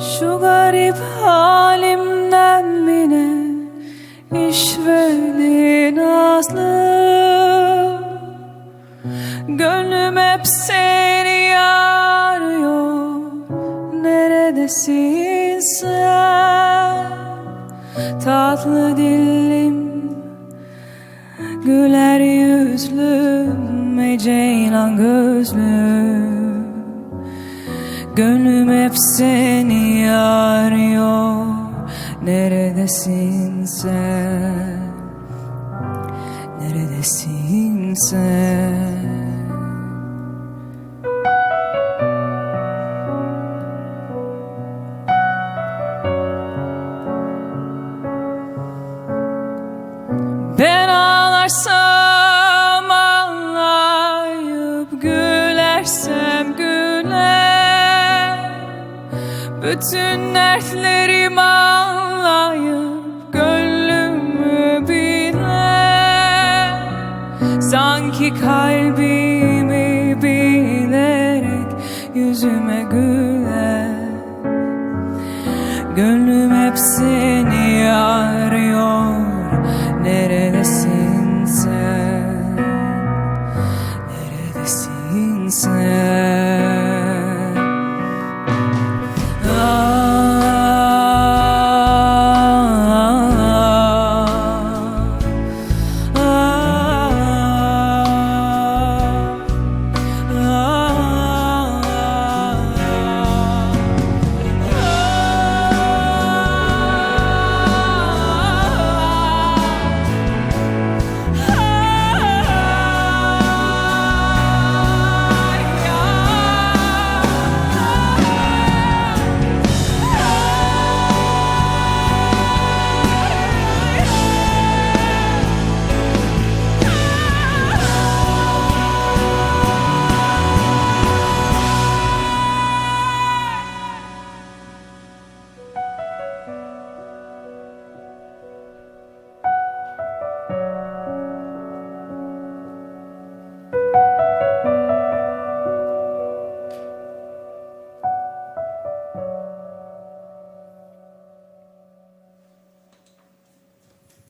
Şu garip halimden bine işverdin nazlı Gönlüm hep seni arıyor Neredesin sen? Tatlı dilim Güler yüzlüm Ey ceylan gözlüm. Gönlüm hep seni arıyor Neredesin sen? Neredesin sen Bütün dertlerim ağlayıp gönlümü biler Sanki kalbimi bilerek yüzüme güler Gönlüm hep seni arıyor Neredesin sen? Neredesin sen?